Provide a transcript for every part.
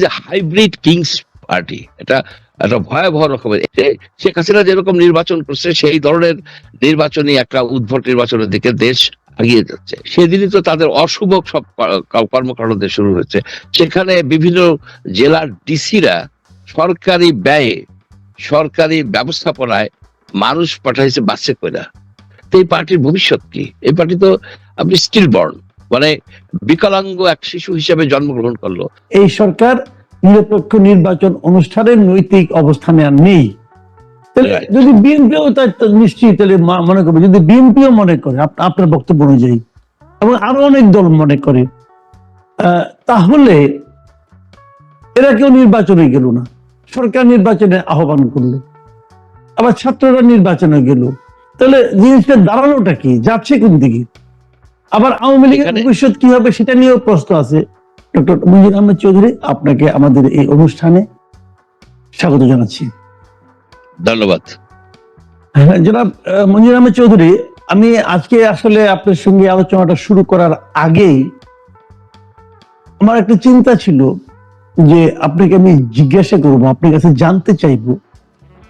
যে hybrid Kings party, এটা একটা ভয়াবহ রকমের। শেখ হাসিনা যেরকম নির্বাচন করছে, সেই ধরনের নির্বাচনী একটা উদ্ভট নির্বাচনের দিকে দেশ এগিয়ে যাচ্ছে। সেদিনই তো তাদের অশুভ সব কর্মকাণ্ড শুরু হয়েছে। সেখানে বিভিন্ন জেলার ডিসিরা সরকারি ব্যয়ে, সরকারি ব্যবস্থাপনায় মানুষ পাঠাইছে বাসে কইরা। তো এই পার্টির ভবিষ্যৎ কি? এই পার্টি তো আপনি স্টিল বর্ন মানে বিকলাঙ্গ এক শিশু হিসেবে জন্মগ্রহণ করল। এই সরকার নিরপেক্ষ নির্বাচন অনুষ্ঠানের নৈতিক অবস্থানে আর নেই। যদি বিএনপিও নিশ্চয়ই তাহলে মনে করবে যদি বিএনপিও মনে করে আপনার বক্তব্য অনুযায়ী এবং আরও অনেক দল মনে করে আহ, তাহলে এরা কেউ নির্বাচনে গেল না। সরকার নির্বাচনে আহ্বান করল। আবার ছাত্ররা নির্বাচনে গেল। তাহলে জিনিসটা দাঁড়ানোটা কি? যাচ্ছে কোন দিকে? আবার আওয়ামী লীগের ভবিষ্যৎ কি হবে সেটা নিয়েও প্রশ্ন আছে। ডক্টর মঞ্জুর আহমেদ চৌধুরী আপনাকে আমাদের এই অনুষ্ঠানে স্বাগত জানাচ্ছি। ধন্যবাদ। হ্যাঁ, জনাব মঞ্জুর আহমেদ চৌধুরী আমি আজকে আসলে আপনার সঙ্গে আলোচনাটা শুরু করার আগেই আমার একটা চিন্তা ছিল যে আপনাকে আমি জিজ্ঞাসা করব আপনার কাছে জানতে চাইব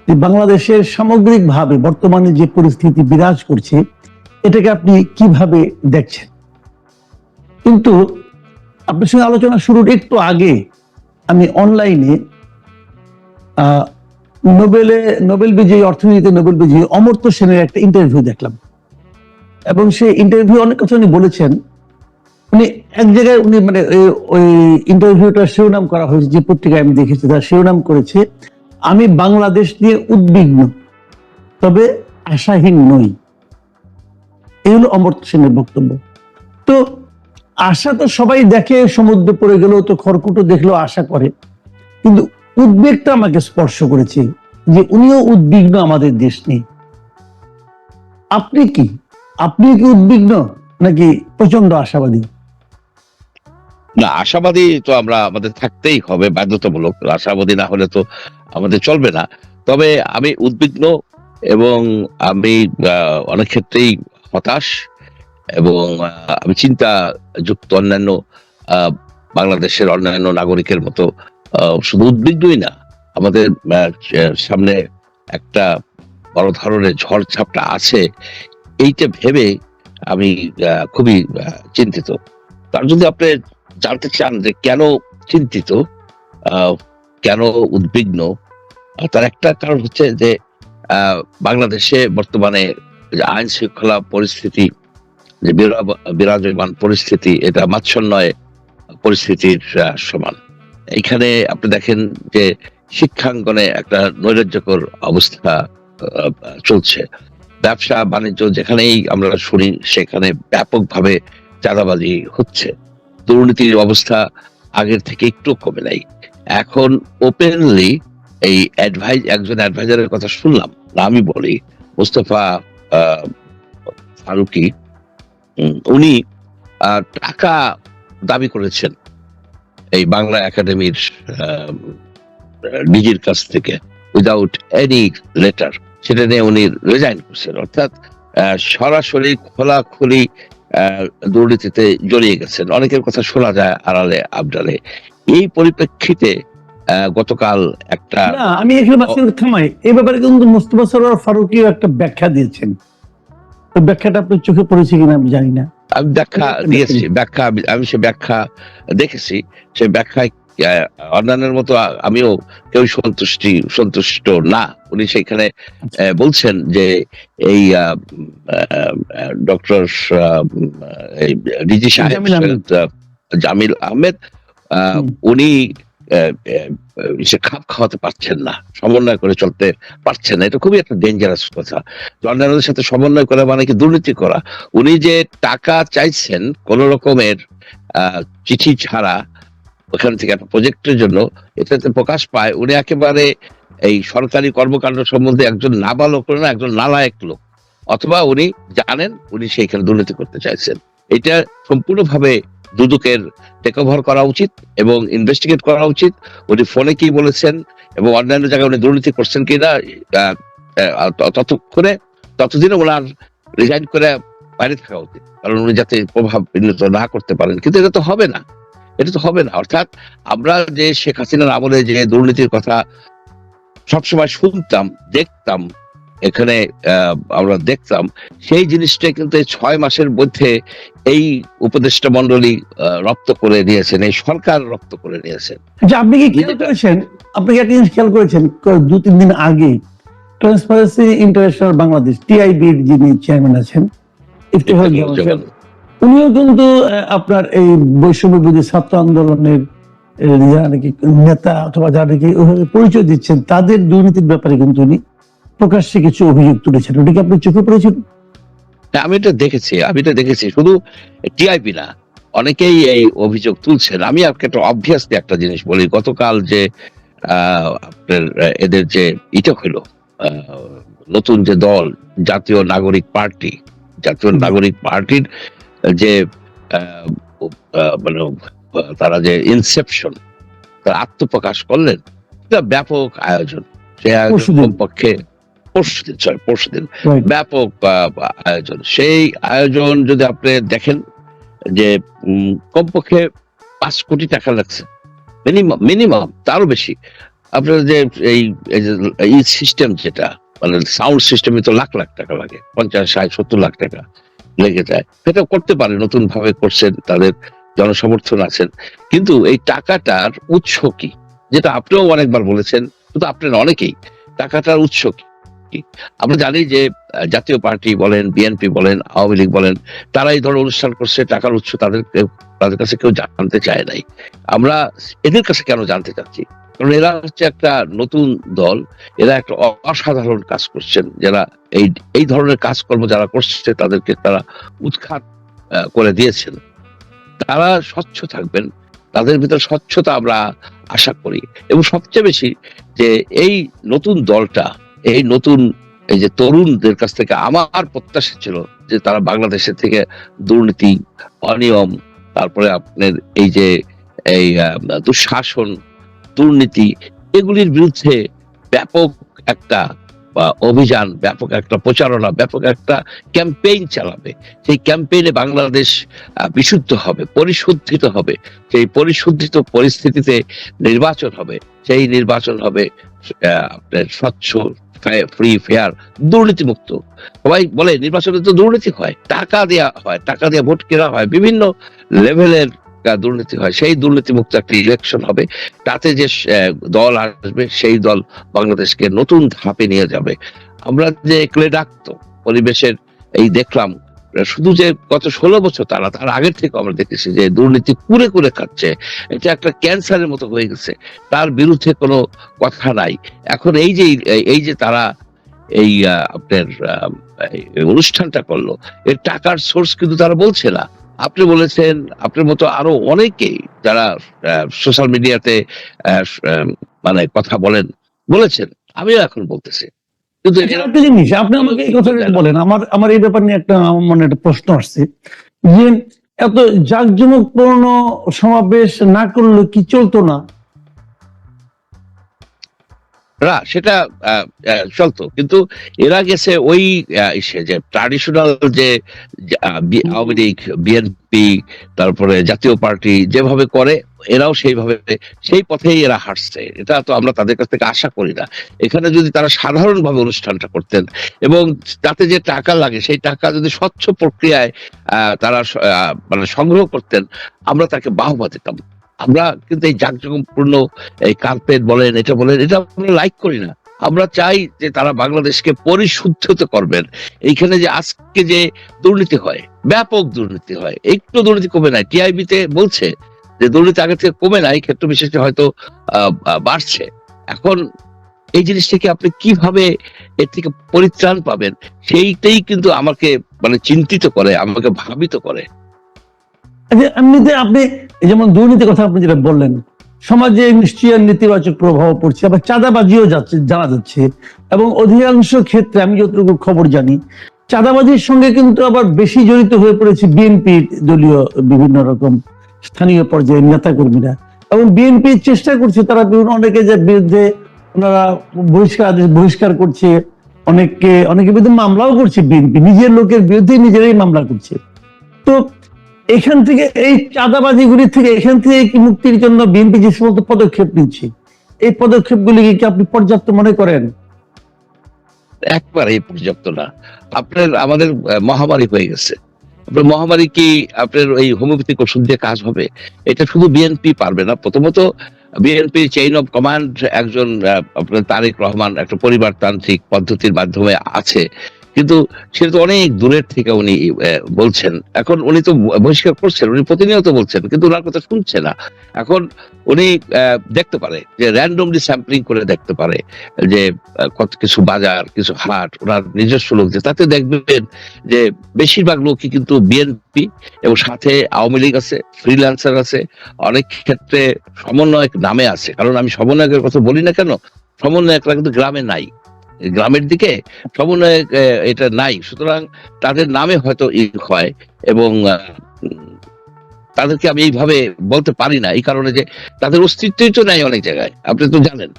যে বাংলাদেশের সামগ্রিকভাবে বর্তমানে যে পরিস্থিতি বিরাজ করছে এটাকে আপনি কীভাবে দেখছেন? কিন্তু আপনার সঙ্গে আলোচনা শুরুর একটু আগে আমি অনলাইনে নোবেলে, নোবেল বিজয়ী অর্থনীতিতে নোবেল বিজয়ী অমর্ত্য সেনের একটা ইন্টারভিউ দেখলাম। এবং সেই ইন্টারভিউ অনেক কথা উনি বলেছেন। উনি এক জায়গায় উনি মানে ওই ইন্টারভিউটা শিরোনাম করা হয়েছে, যে পত্রিকায় আমি দেখেছি, তার শিরোনাম করেছে, আমি বাংলাদেশ নিয়ে উদ্বিগ্ন, তবে আশাহীন নই। এই হলো অমর্ত্য সেনের বক্তব্য। তো আশা তো সবাই দেখে, সমুদ্র পড়ে গেলেও তো খড়কুটো দেখলেও আশা করে। কিন্তু উদ্বেগটা আমাকে স্পর্শ করেছে যে উনিও উদ্বিগ্ন আমাদের দেশ নিয়ে। আপনি কি? আপনি কি উদ্বিগ্ন নাকি প্রচণ্ড আশাবাদী? না, আশাবাদী তো আমরা আমাদের থাকতেই হবে, বাধ্যতামূলক। আশাবাদী না হলে তো আমাদের চলবে না। তবে আমি উদ্বিগ্ন এবং আমি অনেক ক্ষেত্রেই হতাশ এবং আমি চিন্তা যুক্ত অন্যান্য বাংলাদেশের অন্যান্য নাগরিকের মতো শুধু উদ্বিগ্নই না, আমাদের সামনে একটা বড় ধরনের ঝড় ঝাপটা আছে, এইটা ভেবে আমি খুবই চিন্তিত। তার যদি আপনি জানতে চান যে কেন চিন্তিত কেন উদ্বিগ্ন, তার একটা কারণ হচ্ছে যে বাংলাদেশে বর্তমানে যে আইন শৃঙ্খলা পরিস্থিতি, যে বিরাজমান পরিস্থিতি, এটা মাৎসন্যয় পরিস্থিতির সমান। এখানে আপনি দেখেন যে শিক্ষাঙ্গনে একটা নৈরাজ্যকর অবস্থা চলছে। ব্যবসা, বাণিজ্য যেখানেই আমরা শুনি, সেখানে ব্যাপকভাবে চাঁদাবাজি হচ্ছে। দুর্নীতির অবস্থা আগের থেকে একটু কমে নাই। এখন ওপেনলি এই অ্যাডভাইজ একজন অ্যাডভাইজারের কথা শুনলাম। আমি বলি, মুস্তফা ফারুকি উনি টাকা দাবি করেছেন এই বাংলা একাডেমির ডিজির কাছ থেকে উইদাউট এনি লেটার সেটা নিয়ে উনি রেজাইন করছেন। অর্থাৎ সরাসরি খোলাখুলি দুর্নীতিতে জড়িয়ে গেছেন। অনেকের কথা শোনা যায় আড়ালে আবডালে। এই পরিপ্রেক্ষিতে গতকাল একটা আমি এখানে থামাই। এই ব্যাপারে কিন্তু মুস্তফা সরোয়ার ফারুকিও একটা ব্যাখ্যা দিয়েছেন। তো ব্যাখ্যাটা আপনার চোখে পড়েছে কিনা আমি জানি না। আমি ব্যাখ্যা দিয়েছি ব্যাখ্যা আমি- সে ব্যাখ্যা দেখেছি। সে ব্যাখ্যায় অন্যান্যের মতো আমিও কেউ সন্তুষ্টি সন্তুষ্ট না। উনি সেখানে আহ, বলছেন যে এই ডক্টর রিজি সাহেব জামিল আহমেদ। উনি সে খাপ খাওয়াতে পারছেন না, সমন্বয় করে চলতে পারছেন না, এটা খুবই একটা ডেঞ্জারাস কথা। অন্যান্যদের সাথে সমন্বয় করা মানে কি দুর্নীতি করা। উনি যে টাকা চাইছেন কোন রকমের চিঠি ছাড়া, ওখান থেকে একটা প্রজেক্টের জন্য, এটাতে প্রকাশ পায়, উনি একেবারে এই সরকারি কর্মকাণ্ড সম্বন্ধে একজন নাবালক না একজন নালায়ক লোক। অথবা উনি জানেন উনি সেইখানে দুর্নীতি করতে চাইছেন। এটা সম্পূর্ণভাবে দুদকের টেক ওভার করা উচিত এবং ইনভেস্টিগেট করা উচিত। উনি ফোনে কি বলেছেন এবং অন্যান্য জায়গায় উনি দুর্নীতি করছেন কিনা ততক্ষণে, ততদিনে ওনার রিজাইন করে বাইরে থাকা উচিত। কারণ উনি যাতে প্রভাব বিনীত না করতে পারেন। কিন্তু এটা তো হবে না। এটা তো হবে না। অর্থাৎ আমরা যে শেখ হাসিনার আমলে যে দুর্নীতির কথা সবসময় শুনতাম, দেখতাম এখানে আমরা দেখতাম সেই জিনিসটা কিন্তু এই ছয় মাসের মধ্যে এই উপদেষ্টা মন্ডলী রপ্ত করে নিয়েছেন এই সরকার রপ্ত করে নিয়েছেন আচ্ছা আপনি কি খেয়াল করেছেন? আপনি কি একটা জিনিস খেয়াল করেছেন? দু তিন দিন আগে ট্রান্সপারেন্সি ইন্টারন্যাশনাল বাংলাদেশ টিআইবির যিনি চেয়ারম্যান আছেন ইফতেখার উনিও কিন্তু আপনার এই বৈষম্য বিরোধী ছাত্র আন্দোলনের যারা নাকি নেতা অথবা যারা নাকি পরিচয় দিচ্ছেন তাদের দুর্নীতির ব্যাপারে কিন্তু উনি প্রকাশ্যে কিছু অভিযোগ তুলেছেন ওটা কি আপনি চোখে পড়েছেন? হ্যাঁ, আমি এটা দেখেছি আমি এটা দেখেছি শুধু টিআইপি না অনেকেই এই অভিযোগ তুলছেন। আমি আপনাকে একটা অবভিয়াসলি একটা জিনিস বলি গতকাল যে আপনার এদের যে ইটা হলো নতুন যে দল জাতীয় নাগরিক পার্টি জাতীয় নাগরিক পার্টির যে মানে তারা যে ইনসেপশন তারা আত্মপ্রকাশ করলেন এটা ব্যাপক আয়োজন। সে আয়োজন পরশুদিন। সরি. ব্যাপক আয়োজন। সেই আয়োজন যদি আপনি দেখেন যে কমপক্ষে পাঁচ কোটি টাকা লাগছে। মিনিমাম মিনিমাম তারও বেশি। আপনার যে এই এই সিস্টেম যেটা মানে সাউন্ড সিস্টেমে তো লাখ লাখ টাকা লাগে পঞ্চাশ ষাট সত্তর লাখ টাকা লেগে যায়। সেটা করতে পারে নতুন ভাবে করছেন তাদের জনসমর্থন আছেন। কিন্তু এই টাকাটার উৎস কি? যেটা আপনিও অনেকবার বলেছেন শুধু আপনার অনেকেই টাকাটার উৎস কি? আমরা জানি যে জাতীয় পার্টি বলেন, বিএনপি বলেন, আওয়ামী লীগ বলেন, তারা এই ধরনের অনুষ্ঠান করছে, টাকার উৎস তাদের তাদের কাছে কেউ জানতে চায় নাই। আমরা এদের কাছে কেন জানতে চাচ্ছি? কারণ এরা হচ্ছে একটা নতুন দল, এরা একটা অসাধারণ কাজ করছেন, যারা এই এই ধরনের কাজকর্ম যারা করছে, তাদেরকে তারা উৎখাত করে দিয়েছেন। তারা স্বচ্ছ থাকবেন, তাদের ভিতরে স্বচ্ছতা আমরা আশা করি। এবং সবচেয়ে বেশি যে, এই নতুন দলটা এই নতুন, এই যে তরুণদের কাছ থেকে আমার প্রত্যাশা ছিল যে তারা বাংলাদেশের থেকে দুর্নীতি, অনিয়ম, তারপরে আপনার এই যে, এই দুঃশাসন, দুর্নীতি, এগুলির বিরুদ্ধে ব্যাপক একটা অভিযান, ব্যাপক একটা প্রচারণা, ব্যাপক একটা ক্যাম্পেইন চালাবে। সেই ক্যাম্পেইনে বাংলাদেশ বিশুদ্ধ হবে, পরিশুদ্ধিত হবে। সেই পরিশুদ্ধিত পরিস্থিতিতে নির্বাচন হবে। সেই নির্বাচন হবে আপনার স্বচ্ছ ফ্রি ফেয়ার দুর্নীতি মুক্ত সবাই বলে, নির্বাচনে তো দুর্নীতি হয়, টাকা দেওয়া হয়, টাকা দিয়ে ভোট কেনা হয়, বিভিন্ন লেভেলের দুর্নীতি হয়, সেই দুর্নীতি মুক্ত একটা ইলেকশন হবে। তাতে যে দল আসবে, সেই দল বাংলাদেশকে নতুন ধাপে নিয়ে যাবে। আমরা যে ক্লেডাক্ত পরিবেশের এই দেখলাম শুধু যে গত ষোলো বছর তারা তার আগের থেকে আমরা দেখেছি যে দুর্নীতি কুরে কুরে খাচ্ছে। এটা একটা ক্যান্সারের মতো হয়ে গেছে। তার বিরুদ্ধে কোনো কথা নাই। এখন এই যে এই যে তারা এই আপনার অনুষ্ঠানটা করল, এর টাকার সোর্স কিন্তু তারা বলছে না। আপনি বলেছেন, আপনার মতো আরও অনেকেই যারা সোশ্যাল মিডিয়াতে মানে কথা বলেন, বলেছেন। আমিও এখন বলতেছি। কিন্তু একটা জিনিস আপনি আমাকে এই কথাটা বলেন আমার আমার এই ব্যাপার নিয়ে একটা মনে একটা প্রশ্ন আসছে যে এত জাঁকজমকপূর্ণ সমাবেশ না করলে কি চলতো না? না সেটা চলতো। কিন্তু এরা গেছে ওই যে ট্রাডিশনাল যে আওয়ামী লীগ বিএনপি তারপরে জাতীয় পার্টি যেভাবে করে এরাও সেইভাবে, সেই পথেই এরা হাঁটছে। এটা তো আমরা তাদের কাছ থেকে আশা করি না। এখানে যদি তারা সাধারণভাবে অনুষ্ঠানটা করতেন এবং তাতে যে টাকা লাগে, সেই টাকা যদি স্বচ্ছ প্রক্রিয়ায় তারা মানে সংগ্রহ করতেন, আমরা তাকে বাহবা দিতাম। আমরা কিন্তু এই জাঁকজমকপূর্ণ এই কার্পেট বলেন, এটা বলেন, এটা আমরা লাইক করি না। আমরা চাই যে তারা বাংলাদেশকে পরিশুদ্ধিত করবেন। এইখানে যে আজকে যে দুর্নীতি হয়, ব্যাপক দুর্নীতি হয়, একটু দুর্নীতি কমে নাই। টিআইবি তে বলছে যে দুর্নীতি আগে থেকে কমে নাই ক্ষেত্র বিশেষে হয়তো বাড়ছে। এখন এই জিনিসটাকে আপনি কীভাবে এর থেকে পরিত্রাণ পাবেন সেইটাই কিন্তু আমাকে মানে চিন্তিত করে আমাকে ভাবিত করে। আচ্ছা, এমনিতে আপনি যেমন দুর্নীতির কথা আপনি যেটা বললেন সমাজে নিশ্চয়ই নেতিবাচক প্রভাব পড়ছে আবার চাঁদাবাজিও যাচ্ছে জানা যাচ্ছে এবং অধিকাংশ ক্ষেত্রে আমি যতটুকু খবর জানি চাঁদাবাজির সঙ্গে কিন্তু আবার বেশি জড়িত হয়ে পড়েছে বিএনপি দলীয় বিভিন্ন রকম স্থানীয় পর্যায়ের নেতাকর্মীরা। এবং বিএনপি চেষ্টা করছে, তারা বিভিন্ন অনেকে যে বিরুদ্ধে ওনারা বহিষ্কার আদেশ বহিষ্কার করছে, অনেককে, অনেকের বিরুদ্ধে মামলাও করছে বিএনপি, নিজের লোকের বিরুদ্ধে নিজেরাই মামলা করছে। তো এখান থেকে এই চাঁদাবাজিগুলি থেকে, এখান থেকে কি মুক্তির জন্য বিএনপি যে সমস্ত পদক্ষেপ নিচ্ছে, এই পদক্ষেপগুলিকে কি আপনি পর্যাপ্ত মনে করেন? একবারেই পর্যাপ্ত না। আপনার, আমাদের মহামারী হয়ে গেছে। আপনার মহামারী কি আপনার এই হোমিওপ্যাথিক ওষুধ দিয়ে কাজ হবে? এটা শুধু বিএনপি পারবে না, প্রথমত বিএনপি চেইন অফ কমান্ড একজন আপনার তারেক রহমান একটা পরিবারতান্ত্রিক পদ্ধতির মাধ্যমে আছে। কিন্তু সেটা তো অনেক দূরের থেকে উনি বলছেন। এখন উনি তো বহিষ্কার করছেন, উনি প্রতিনিয়ত বলছেন, কিন্তু ওনার কথা শুনছে না। এখন উনি দেখতে পারে, যে র্যান্ডমলি স্যাম্পলিং করে দেখতে পারে, যে কত কিছু বাজার, কিছু হাট, ওনার নিজস্ব লোক যে, তাতে দেখবেন যে বেশিরভাগ লোকই কিন্তু বিএনপি এবং সাথে আওয়ামী লীগ আছে ফ্রিল্যান্সার আছে, অনেক ক্ষেত্রে সমন্বয়ক নামে আছে। কারণ আমি সমন্বয়কের কথা বলি না কেন? সমন্বয়করা কিন্তু গ্রামে নাই। গ্রামের দিকে সমন্বয়ক এটা নাই। সুতরাং তাদের নামে হয়তো ই হয় এবং তাদেরকে আমি এইভাবে বলতে পারি না। এই কারণে যে তাদের অস্তিত্বই তো নাই অনেক জায়গায়। আপনি তো জানেন।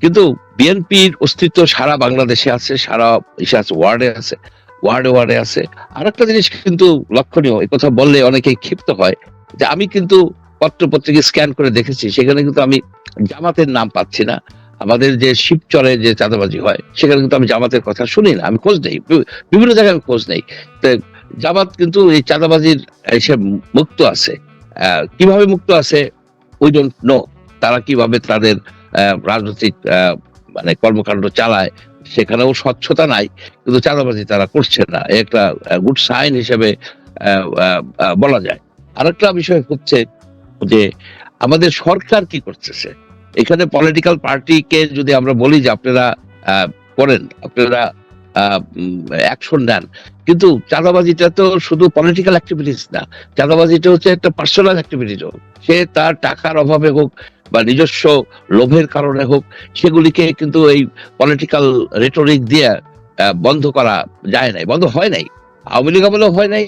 কিন্তু বিএনপির অস্তিত্ব সারা বাংলাদেশে আছে, সারা আছে, ওয়ার্ডে আছে, ওয়ার্ডে ওয়ার্ডে আছে। আর একটা জিনিস কিন্তু লক্ষণীয় এই কথা বললে অনেকেই ক্ষিপ্ত হয় যে আমি কিন্তু পত্র পত্রিকা স্ক্যান করে দেখেছি, সেখানে কিন্তু আমি জামাতের নাম পাচ্ছি না। আমাদের যে শিবচরে যে চাঁদাবাজি হয়, সেখানে কিন্তু আমি জামাতের কথা শুনি না, আমি খোঁজ নেই বিভিন্ন জায়গায় খোঁজ নেই। জামাত কিন্তু এই চাঁদাবাজির এসে মুক্ত আছে। কীভাবে মুক্ত আছে? উই ডোন্ট নো তারা কীভাবে তাদের রাজনৈতিক মানে কর্মকাণ্ড চালায়, সেখানেও স্বচ্ছতা নাই, কিন্তু চাঁদাবাজি তারা করছে না। একটা গুড সাইন হিসেবে বলা যায়। আরেকটা বিষয় হচ্ছে যে আমাদের সরকার কি করতেছে? এখানে পলিটিক্যাল পার্টিকে যদি আমরা বলি যে আপনারা করেন, আপনারা অ্যাকশন নেন। কিন্তু চাঁদাবাজিটা তো শুধু পলিটিক্যাল অ্যাক্টিভিটিস না, চাঁদাবাজিটা হচ্ছে একটা পার্সোনাল অ্যাক্টিভিটিস হোক, সে তার টাকার অভাবে হোক বা নিজস্ব লোভের কারণে হোক, সেগুলিকে কিন্তু এই পলিটিক্যাল রেটরিক দিয়ে বন্ধ করা যায় নাই, বন্ধ হয় নাই। আওয়ামী লীগ আমলেও হয় নাই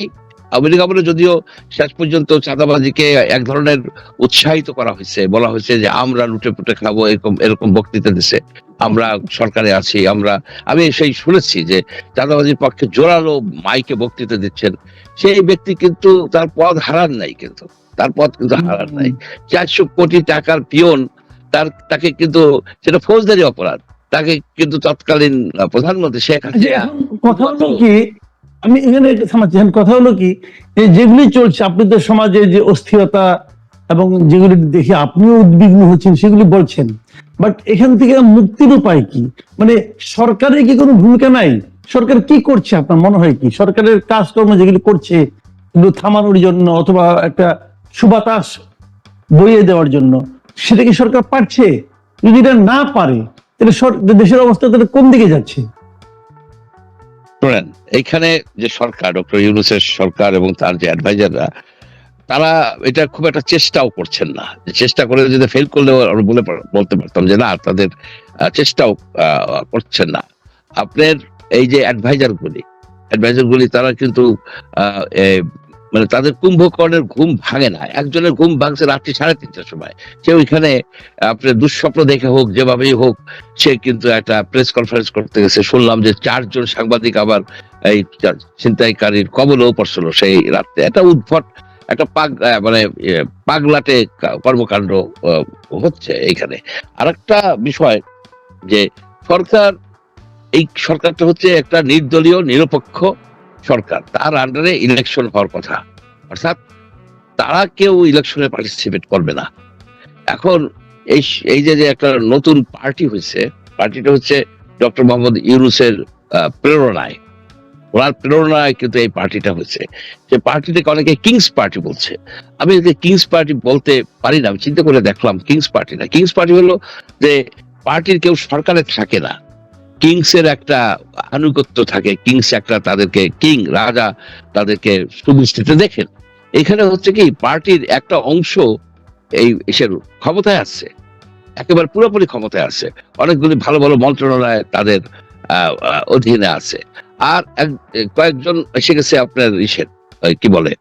লীগ আমলে যদিও শেষ পর্যন্ত চাঁদাবাজিকে এক ধরনের উৎসাহিত করা হয়েছে বলা হয়েছে যে আমরা লুটে পুটে খাব এরকম এরকম বক্তৃতা দিছে আমরা সরকারে আছি আমরা আমি সেই শুনেছি যে চাঁদাবাজির পক্ষে জোরালো মাইকে বক্তৃতা দিচ্ছেন। সেই ব্যক্তি কিন্তু তার পদ হারান নাই কিন্তু তার পদ কিন্তু হারান নাই। চারশো কোটি টাকার পিয়ন তার তাকে কিন্তু সেটা ফৌজদারি অপরাধ তাকে কিন্তু তৎকালীন প্রধানমন্ত্রী শেখ যে হাসিনা কথা কি আমি এখানে একটু কথা হলো কি যেগুলি চলছে আপনাদের সমাজে যে অস্থিরতা এবং যেগুলি দেখে আপনিও উদ্বিগ্ন হচ্ছেন, সেগুলি বলছেন। বাট এখান থেকে মুক্তির উপায় কি? মানে সরকারের কি কোনো ভূমিকা নাই? সরকার কি করছে আপনার মনে হয় কি? সরকারের কাজকর্ম যেগুলি করছে থামানোর জন্য অথবা একটা সুবাতাস বইয়ে দেওয়ার জন্য, সেটা কি সরকার পারছে? যদি এটা না পারে, তাহলে দেশের অবস্থা তাহলে কোন দিকে যাচ্ছে? এইখানে যে সরকার, ডক্টর ইউনুসের সরকার এবং তার যে অ্যাডভাইজাররা তারা এটা খুব একটা চেষ্টাও করছেন না। চেষ্টা করে যদি ফেল করলেও বলে বলতে পারতাম যে না, তাদের চেষ্টাও করছেন না। আপনার এই যে অ্যাডভাইজারগুলি তারা কিন্তু মানে তাদের কুম্ভকর্ণের ঘুম ভাঙে না। একজনের ঘুম ভাঙছে রাত্রি সাড়ে তিনটার সময়। সে ওইখানে আপনার দুঃস্বপ্ন দেখে হোক, যেভাবেই হোক, সে কিন্তু একটা প্রেস কনফারেন্স করতে গেছে। শুনলাম যে চারজন সাংবাদিক আবার এই ছিনতাইকারীর কবলেও পড়ছিল সেই রাত্রে। একটা উদ্ভট, একটা পাগ মানে পাগলাটে কর্মকাণ্ড হচ্ছে এইখানে আরেকটা বিষয় যে সরকার, এই সরকারটা হচ্ছে একটা নির্দলীয়, নিরপেক্ষ সরকার, তার আন্ডারে ইলেকশন হওয়ার কথা। অর্থাৎ তারা কেউ ইলেকশনে পার্টিসিপেট করবে না। এখন এই এই যে একটা নতুন পার্টি হয়েছে পার্টিটা হচ্ছে ডক্টর মোহাম্মদ ইউনুসের প্রেরণায়। ওনার প্রেরণায় কিন্তু এই পার্টিটা হয়েছে। যে পার্টিটাকে অনেকে কিংস পার্টি বলছে। আমি কিংস পার্টি বলতে পারি না, আমি চিন্তা করে দেখলাম কিংস পার্টি না। কিংস পার্টি হলো যে পার্টির কেউ সরকারে থাকে না। কিংস এর একটা আনুগত্য থাকে, কিংস একটা তাদেরকে, কিং, রাজা তাদেরকে সুদৃষ্টিতে দেখেন। এখানে হচ্ছে কি, পার্টির একটা অংশ এই এসের ক্ষমতায় আছে একেবারে পুরোপুরি ক্ষমতায় আছে অনেকগুলি ভালো ভালো মন্ত্রণালয় তাদের অধীনে আছে। আর কয়েকজন এসে গেছে আপনার ইসের কি বলে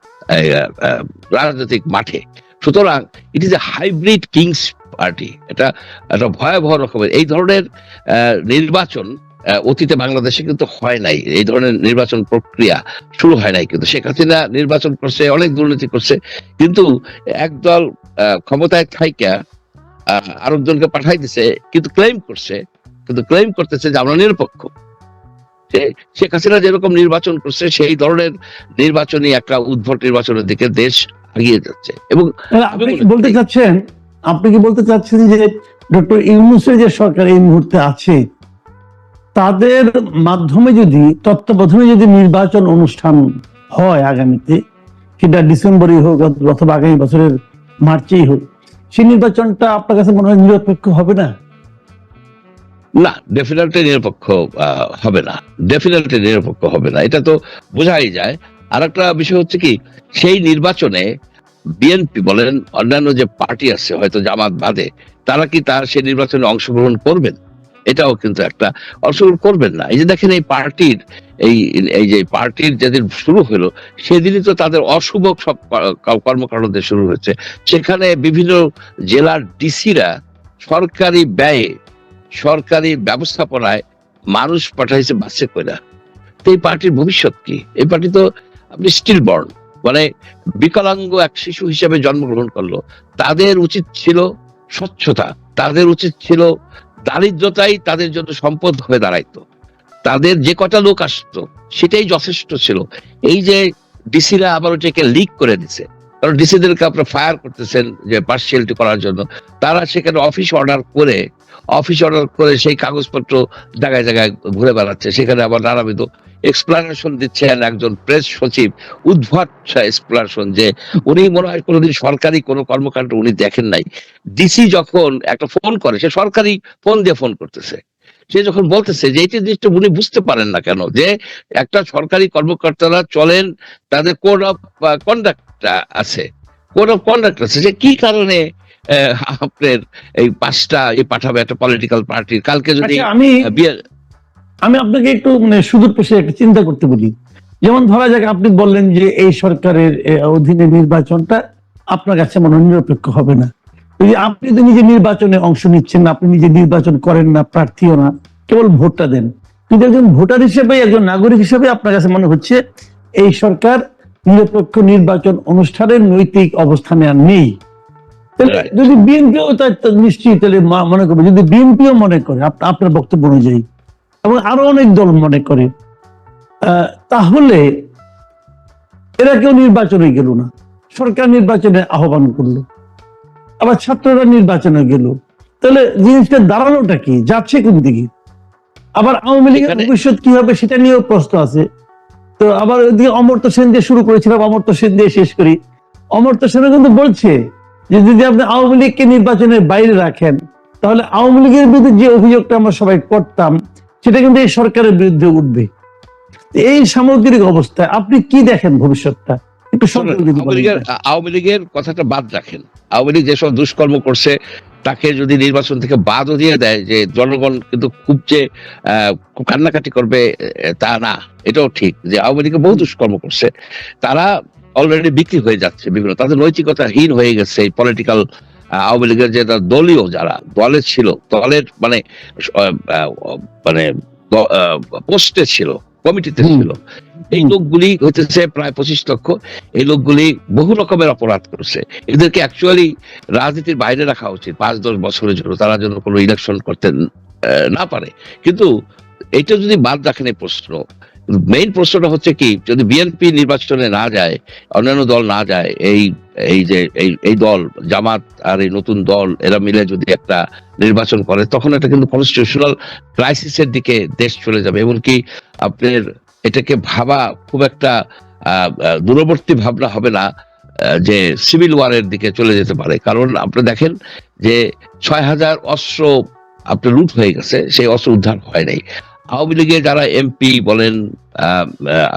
রাজনৈতিক মাঠে। সুতরাং it is a hybrid kings party. এটা একটা ভয়াবহ রকমের এই ধরনের নির্বাচন অতীতে বাংলাদেশে কিন্তু হয় নাই। এই ধরনের নির্বাচন প্রক্রিয়া শুরু হয় নাই কিন্তু। শেখ হাসিনা নির্বাচন করছে, অনেক দুর্নীতি করছে। কিন্তু একদল ক্ষমতায় থাইকা আরেকজনকে পাঠাই দিছে, কিন্তু ক্লেম করছে, কিন্তু ক্লেম করতেছে যে আমরা নিরপেক্ষ। শেখ হাসিনা যেরকম নির্বাচন করছে, সেই ধরনের নির্বাচনী একটা উদ্ভট নির্বাচনের দিকে দেশ এগিয়ে যাচ্ছে। এবং বলতে চাচ্ছেন আপনি কি বলতে চাচ্ছেন যে ডক্টর ইউনুসের যে সরকার এই মুহূর্তে আছে, তাদের মাধ্যমে যদি, তত্ত্বাবধানে যদি নির্বাচন অনুষ্ঠান হয় আগামীতে, সেটা ডিসেম্বরই হোক অথবা আগামী বছরের মার্চেই হোক, সেই নির্বাচনটা আপনার কাছে মনে হয় নিরপেক্ষ হবে না? না ডেফিনেটলি নিরপেক্ষ হবে না। ডেফিনেটলি নিরপেক্ষ হবে না। এটা তো বোঝাই যায়। আর একটা বিষয় হচ্ছে কি, সেই নির্বাচনে বিএনপি বলেন, অন্যান্য যে পার্টি আছে, হয়তো জামাত বাদে, তারা কি তার সেই নির্বাচনে অংশগ্রহণ করবেন? এটাও কিন্তু একটা অংশগ্রহণ করবেন না। এই যে দেখেন, এই পার্টির, এই এই যে পার্টির যেদিন শুরু হলো, সেদিনই তো তাদের অশুভ সব কর্মকাণ্ডদের শুরু হয়েছে। সেখানে বিভিন্ন জেলার ডিসিরা সরকারি ব্যয়ে, সরকারি ব্যবস্থাপনায় মানুষ পাঠাইছে, বাসে কইরা। তো এই পার্টির ভবিষ্যৎ কি? এই পার্টি তো আপনি স্টিল বর্ন মানে বিকলাঙ্গ এক শিশু হিসেবে জন্মগ্রহণ করল। তাদের উচিত ছিল স্বচ্ছতা, তাদের উচিত ছিল দারিদ্রতাই তাদের জন্য সম্পদ হয়ে দাঁড়াইতো। তাদের যে কটা লোক আসতো, সেটাই যথেষ্ট ছিল। এই যে ডিসিরা আবার ওটাকে লিক করে দিছে, কারণ ডিসিদেরকে আপনার ফায়ার করতেছেন যে পার্সিয়ালিটি করার জন্য। তারা সেখানে অফিস অর্ডার করে অফিস অর্ডার করে সেই কাগজপত্র জায়গায় জায়গায় ঘুরে বেড়াচ্ছে, সেখানে আবার নানাবিধ এক্সপ্লানেশন দিচ্ছেন একজন প্রেস সচিব উদ্ভট এক্সপ্লানেশন যে উনি মনে হয় কোনোদিন সরকারি কোনো কর্মকাণ্ড উনি দেখেন নাই। ডিসি যখন একটা ফোন করে সে সরকারি ফোন দিয়ে ফোন করতেছে। সে যখন বলতেছে যে এইটি জিনিসটা উনি বুঝতে পারেন না কেন যে একটা সরকারি কর্মকর্তারা চলেন তাদের কোড অফ কন্ডাক্ট আছে। কোড অফ কন্ডাক্ট আছে যে কি কারণে আপনার এই পাঁচটা এ পাঠাবে একটা পলিটিক্যাল পার্টির কালকে যদি আচ্ছা, আমি আমি আপনাকে একটু মানে সুদূর পেশে একটা চিন্তা করতে বলি। যেমন ধরা যাক আপনি বললেন যে এই সরকারের অধীনে নির্বাচনটা আপনার কাছে মনে হয় নিরপেক্ষ হবে না। আপনি তো নিজে নির্বাচনে অংশ নিচ্ছেন না আপনি নিজে নির্বাচন করেন না প্রার্থীও না কেবল ভোটটা দেন। কিন্তু একজন ভোটার হিসেবে একজন নাগরিক হিসেবে আপনার কাছে মনে হচ্ছে এই সরকার নিরপেক্ষ নির্বাচন অনুষ্ঠানের নৈতিক অবস্থানে আর নেই. যদি বিএনপিও তার নিশ্চয়ই তাহলে মনে করবে যদি বিএনপিও মনে করে আপনার বক্তব্য অনুযায়ী। এবং আরও অনেক দল মনে করে। তাহলে এরা কেউ নির্বাচনে গেল না। সরকার নির্বাচনে আহ্বান করল। আবার ছাত্ররা নির্বাচনে গেল। তাহলে জিনিসটা দাঁড়ানোটা কি? যাচ্ছে কোন দিকে? আবার আওয়ামী লীগের ভবিষ্যৎ কি হবে সেটা নিয়েও প্রশ্ন আছে। তো আবার ওইদিকে অমর্ত্য সেন দিয়ে শুরু করেছিলাম অমর্ত্য সেন দিয়ে শেষ করি। অমর্ত্য সেন কিন্তু বলছে যে যদি আপনি আওয়ামী লীগকে নির্বাচনের বাইরে রাখেন তাহলে আওয়ামী লীগের বিরুদ্ধে যে অভিযোগটা আমরা সবাই করতাম সেটা কিন্তু এই সরকারের বিরুদ্ধে উঠবে। এই সামগ্রিক অবস্থায় আপনি কি দেখেন ভবিষ্যৎটা? একটু আওয়ামী লীগের কথাটা বাদ রাখেন। আওয়ামী লীগ যেসব দুষ্কর্ম করছে তাকে যদি নির্বাচন থেকে বাদও দিয়ে দেয় যে জনগণ কিন্তু খুব যে কান্নাকাটি করবে তা না। এটাও ঠিক যে আওয়ামী লীগে বহু দুষ্কর্ম করছে। তারা অলরেডি বিক্রি হয়ে যাচ্ছে বিভিন্ন। তাদের নৈতিকতাহীন হয়ে গেছে এই পলিটিক্যাল আওয়ামী লীগের যে দলীয় যারা দলে ছিল দলের মানে মানে পোস্টে ছিল কমিটিতে ছিল এই লোকগুলি হইতেছে প্রায় পঁচিশ লক্ষ। এই লোকগুলি বহু রকমের অপরাধ করছে। এদেরকে অ্যাকচুয়ালি রাজনীতির বাইরে রাখা উচিত। পাঁচ দশ বছরের জন্য তারা যেন কোনো ইলেকশন করতে না পারে। কিন্তু এটা যদি বাদ রাখেন এই প্রশ্ন মেইন প্রশ্নটা হচ্ছে কি, যদি বিএনপি নির্বাচনে না যায়, অন্যান্য দল না যায়, এই এই যে, এই এই দল, জামাত আর এই নতুন দল, এরা মিলে যদি একটা নির্বাচন করে, তখন এটা কিন্তু কনস্টিটিউশনাল ক্রাইসিসের দিকে দেশ চলে যাবে। এমনকি আপনার এটাকে ভাবা খুব একটা দূরবর্তী ভাবনা হবে না যে সিভিল ওয়ারের দিকে চলে যেতে পারে। কারণ আপনি দেখেন যে ছয় হাজার অস্ত্র আপনার লুট হয়ে গেছে, সেই অস্ত্র উদ্ধার হয় নাই। আওয়ামী লীগের যারা এমপি বলেন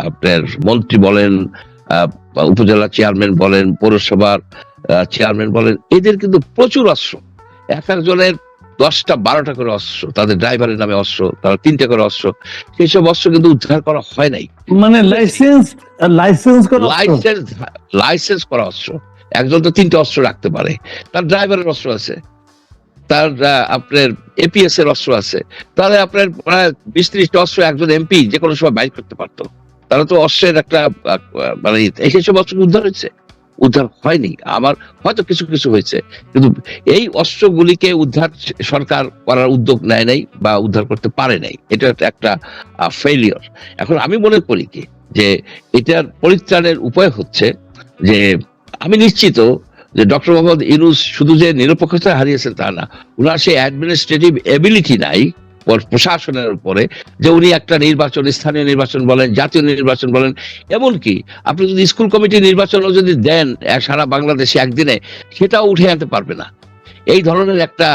আপনার মন্ত্রী বলেন উপজেলা চেয়ারম্যান বলেন পৌরসভার চেয়ারম্যান বলেন এদের কিন্তু প্রচুর অস্ত্র। এক একজনের দশটা বারোটা করে অস্ত্র তাদের ড্রাইভারের নামে অস্ত্র তারা তিনটা করে অস্ত্র। সেই সব অস্ত্র কিন্তু উদ্ধার করা হয় নাই। মানে লাইসেন্স লাইসেন্স করা লাইসেন্স লাইসেন্স করা অস্ত্র। একজন তো তিনটে অস্ত্র রাখতে পারে। তার ড্রাইভারের অস্ত্র আছে। তার আপনার এপিএস এর অস্ত্র আছে। তাহলে আপনার বিশ ত্রিশটা অস্ত্র একজন এমপি যে কোনো সময় বাইর করতে পারতো। তারা তো অস্ত্রের একটা মানে এই সব অস্ত্র উদ্ধার হয়েছে? উদ্ধার হয়নি। আমার হয়তো কিছু কিছু হয়েছে। কিন্তু এই অস্ত্রগুলিকে উদ্ধার সরকার করার উদ্যোগ নেয় নাই বা উদ্ধার করতে পারে নাই। এটা একটা ফেলিয়র এখন আমি মনে করি কি? যে এটার পরিত্রাণের উপায় হচ্ছে যে আমি নিশ্চিত যে ডক্টর মোহাম্মদ ইউনুস শুধু যে নিরপেক্ষতা হারিয়েছেন তা না, উনার সেই অ্যাডমিনিস্ট্রেটিভ এবিলিটি নাই প্রশাসনের উপরে, যে উনি একটা নির্বাচন, স্থানীয় নির্বাচন বলেন, জাতীয় নির্বাচন বলেন, এমনকি আপনি যদি স্কুল কমিটি নির্বাচনও যদি দেন সারা বাংলাদেশে একদিনে, সেটাও উঠে আনতে পারবে না। এই ধরনের একটা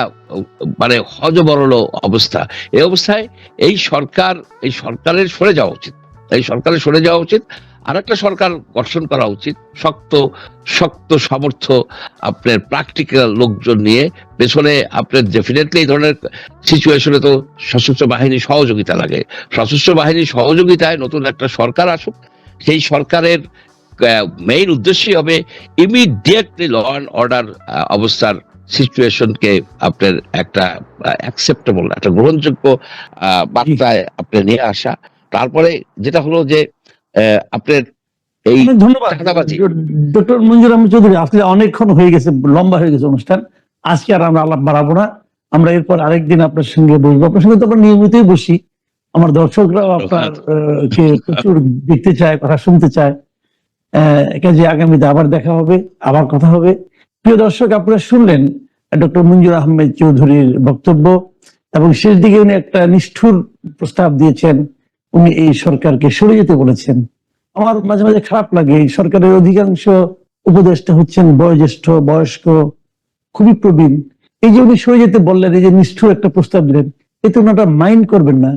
মানে হজবরল অবস্থা। এই অবস্থায় এই সরকার, এই সরকারের সরে যাওয়া উচিত। এই সরকারের সরে যাওয়া উচিত। আর একটা সরকার গঠন করা উচিত, শক্ত শক্ত সামর্থ্য আপনার প্র্যাকটিক্যাল লোকজন নিয়ে। পেছনে আপনার ডেফিনেটলি এই ধরনের সিচুয়েশনে তো সশস্ত্র বাহিনী সহযোগিতা লাগে। সশস্ত্র বাহিনীর সহযোগিতায় নতুন একটা সরকার আসুক। সেই সরকারের মেইন উদ্দেশ্যই হবে ইমিডিয়েটলি ল অ্যান্ড অর্ডার অবস্থার সিচুয়েশনকে আপনার একটা অ্যাকসেপ্টেবল একটা গ্রহণযোগ্য বার্তায় আপনি নিয়ে আসা। তারপরে যেটা হলো যে আপনার এই ধন্যবাদ। ডক্টর মঞ্জুর আহমেদ চৌধুরী আসলে অনেকক্ষণ হয়ে গেছে লম্বা হয়ে গেছে অনুষ্ঠান। আজকে আর আমরা আলাপ বাড়াবো না। আমরা এরপর আরেকদিন আপনার সঙ্গে বসবো। আপনার সঙ্গে নিয়মিতই বসি। আমার দর্শকরাও আপনার কে প্রচুর দেখতে চায় কথা শুনতে চায়। আহ, কাজে আগামীতে আবার দেখা হবে আবার কথা হবে। প্রিয় দর্শক আপনারা শুনলেন ডক্টর মঞ্জুর আহমেদ চৌধুরীর বক্তব্য এবং শেষ দিকে উনি একটা নিষ্ঠুর প্রস্তাব দিয়েছেন। উনি এই সরকারকে সরে যেতে বলেছেন। আমার মাঝে মাঝে খারাপ লাগে, এই সরকারের অধিকাংশ উপদেষ্টা হচ্ছেন বয়োজ্যেষ্ঠ, বয়স্ক, খুবই প্রবীণ। এই যে উনি সরে যেতে বললেন, এই যে নিষ্ঠুর একটা প্রস্তাব দিলেন এতে ওনারা মাইন্ড করবেন না।